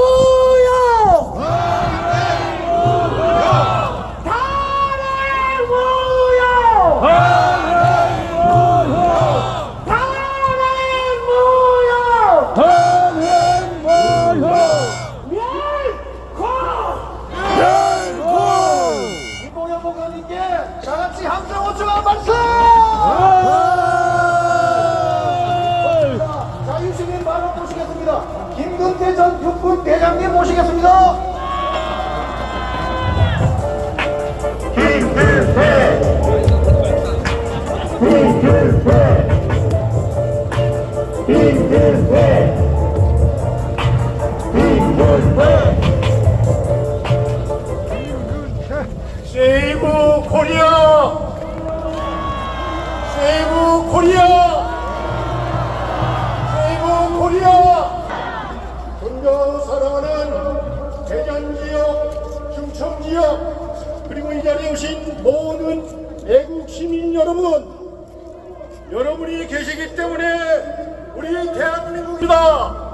단 모시겠습니다. 세이브 코리아! 세이브 코리아! 지역, 그리고 이 자리에 오신 모든 애국 시민 여러분, 여러분이 계시기 때문에 우리 대한민국이다.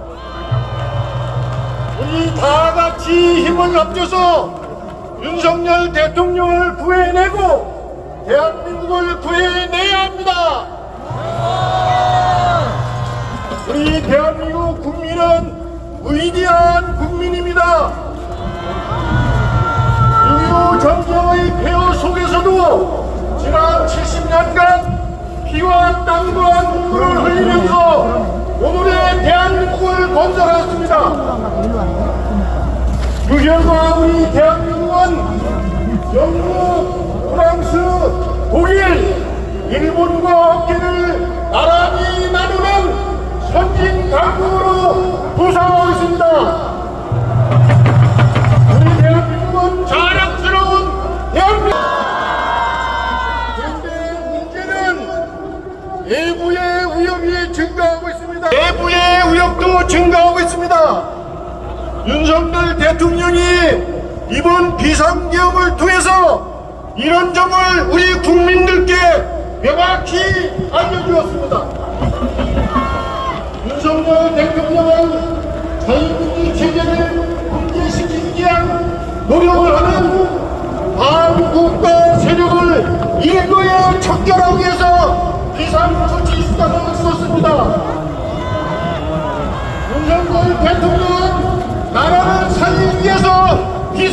우리 다 같이 힘을 합쳐서 윤석열 대통령을 구해내고 대한민국을 구해내야 합니다. 우리 대한민국 국민은 위대한 국민입니다. 6.25 전쟁의 폐허 속에서도 지난 70년간 피와 땀과 눈물을 흘리면서 오늘의 대한민국을 건설하였습니다. 그 결과 우리 대한민국은 영국, 프랑스, 독일, 일본과 어깨를 내부의 위협도 증가하고 있습니다. 윤석열 대통령이 이번 비상계엄을 통해서 이런 점을 우리 국민들께 명확히 알려주었습니다. 윤석열 대통령은 자유민주 체제를 붕괴시키기 위한 노력을 하는 반국가 세력을 일거에 척결하기 위해서 비상조치 수단을 썼습니다.